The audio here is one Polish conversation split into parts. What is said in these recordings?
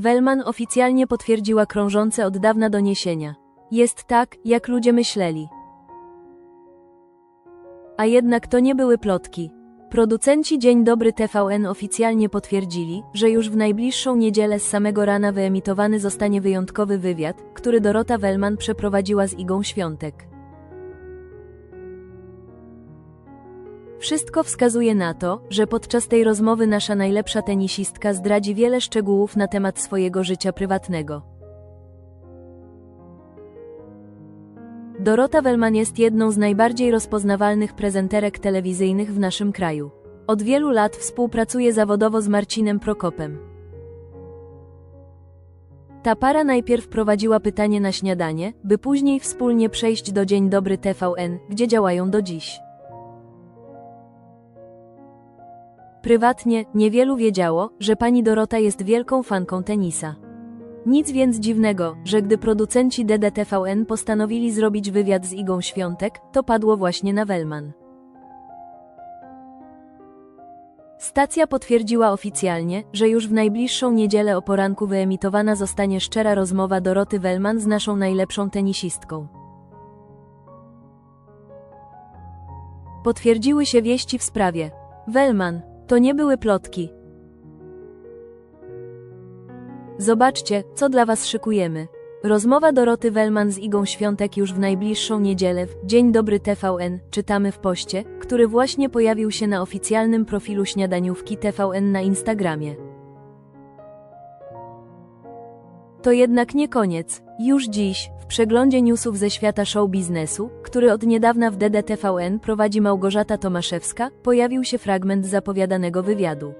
Wellman oficjalnie potwierdziła krążące od dawna doniesienia. Jest tak, jak ludzie myśleli. A jednak to nie były plotki. Producenci Dzień Dobry TVN oficjalnie potwierdzili, że już w najbliższą niedzielę z samego rana wyemitowany zostanie wyjątkowy wywiad, który Dorota Wellman przeprowadziła z Igą Świątek. Wszystko wskazuje na to, że podczas tej rozmowy nasza najlepsza tenisistka zdradzi wiele szczegółów na temat swojego życia prywatnego. Dorota Wellman jest jedną z najbardziej rozpoznawalnych prezenterek telewizyjnych w naszym kraju. Od wielu lat współpracuje zawodowo z Marcinem Prokopem. Ta para najpierw prowadziła pytanie na śniadanie, by później wspólnie przejść do Dzień Dobry TVN, gdzie działają do dziś. Prywatnie, niewielu wiedziało, że pani Dorota jest wielką fanką tenisa. Nic więc dziwnego, że gdy producenci DDTVN postanowili zrobić wywiad z Igą Świątek, to padło właśnie na Wellman. Stacja potwierdziła oficjalnie, że już w najbliższą niedzielę o poranku wyemitowana zostanie szczera rozmowa Doroty Wellman z naszą najlepszą tenisistką. Potwierdziły się wieści w sprawie. Wellman, to nie były plotki. Zobaczcie, co dla Was szykujemy. Rozmowa Doroty Wellman z Igą Świątek już w najbliższą niedzielę w Dzień Dobry TVN czytamy w poście, który właśnie pojawił się na oficjalnym profilu śniadaniówki TVN na Instagramie. To jednak nie koniec. Już dziś, przeglądzie newsów ze świata show biznesu, który od niedawna w DDTVN prowadzi Małgorzata Tomaszewska, pojawił się fragment zapowiadanego wywiadu.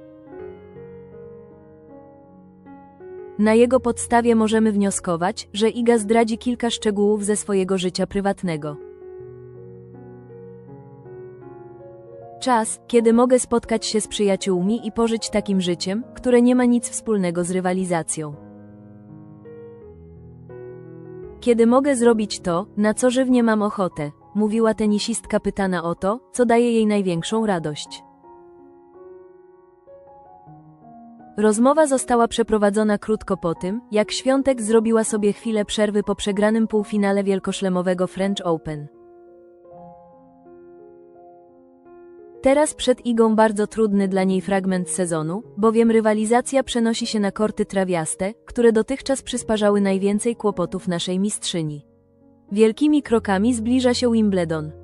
Na jego podstawie możemy wnioskować, że Iga zdradzi kilka szczegółów ze swojego życia prywatnego. Czas, kiedy mogę spotkać się z przyjaciółmi i pożyć takim życiem, które nie ma nic wspólnego z rywalizacją. Kiedy mogę zrobić to, na co żywnie mam ochotę, mówiła tenisistka pytana o to, co daje jej największą radość. Rozmowa została przeprowadzona krótko po tym, jak Świątek zrobiła sobie chwilę przerwy po przegranym półfinale wielkoszlemowego French Open. Teraz przed Igą bardzo trudny dla niej fragment sezonu, bowiem rywalizacja przenosi się na korty trawiaste, które dotychczas przysparzały najwięcej kłopotów naszej mistrzyni. Wielkimi krokami zbliża się Wimbledon.